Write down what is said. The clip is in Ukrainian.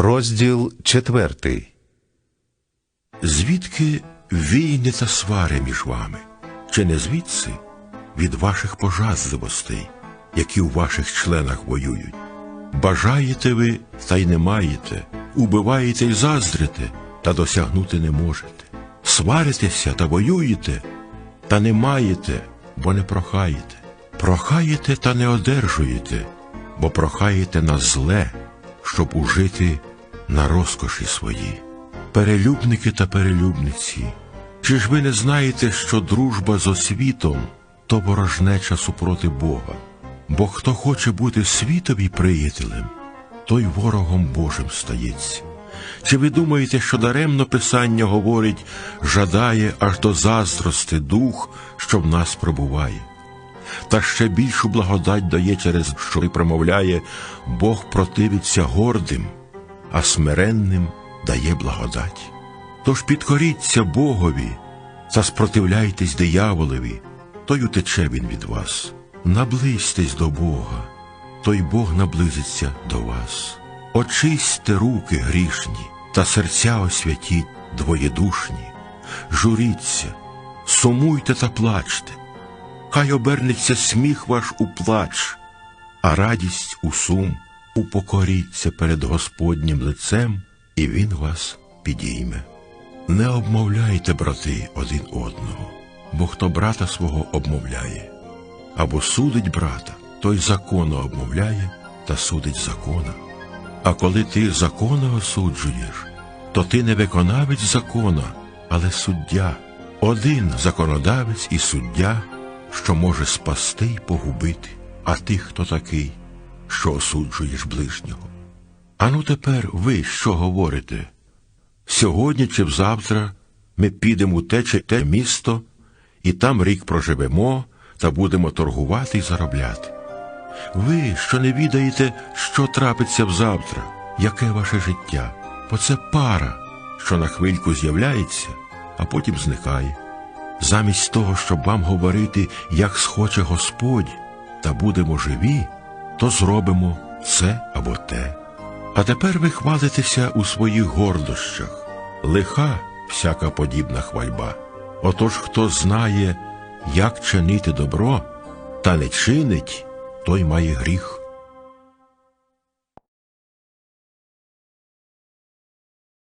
Розділ четвертий. Звідки війни та свари між вами? Чи не звідси від ваших пожазливостей, які у ваших членах воюють? Бажаєте ви, та й не маєте, убиваєте й заздрите, та досягнути не можете. Сваритеся та воюєте, та не маєте, бо не прохаєте. Прохаєте та не одержуєте, бо прохаєте на зле, щоб ужити на розкоші свої. Перелюбники та перелюбниці, чи ж ви не знаєте, що дружба з освітом то ворожнеча супроти Бога? Бо хто хоче бути світові приятелем, той ворогом Божим стається. Чи ви думаєте, що даремно Писання говорить, жадає аж до заздрости дух, що в нас пробуває? Та ще більшу благодать дає через що і промовляє, Бог противиться гордим, а смиренним дає благодать. Тож підкоріться Богові та спротивляйтесь дияволові, той утече він від вас. Наблизьтесь до Бога, той Бог наблизиться до вас. Очисьте руки грішні та серця освятіть двоєдушні. Журіться, сумуйте та плачте. Хай обернеться сміх ваш у плач, а радість у сум упокоріться перед Господнім лицем, і Він вас підійме. Не обмовляйте, брати, один одного, бо хто брата свого обмовляє, або судить брата, той закона обмовляє та судить закона. А коли ти закона осуджуєш, то ти не виконавець закона, але суддя, один законодавець і суддя, що може спасти й погубити, а ти хто такий, що осуджуєш ближнього. Ану тепер ви що говорите? Сьогодні чи взавтра ми підемо у те чи те місто, і там рік проживемо та будемо торгувати і заробляти. Ви, що не відаєте, що трапиться взавтра, яке ваше життя, бо це пара, що на хвильку з'являється, а потім зникає. Замість того, щоб вам говорити, як схоче Господь, та будемо живі, то зробимо це або те. А тепер ви хвалитеся у своїх гордощах, лиха всяка подібна хвальба. Отож, хто знає, як чинити добро, та не чинить, той має гріх.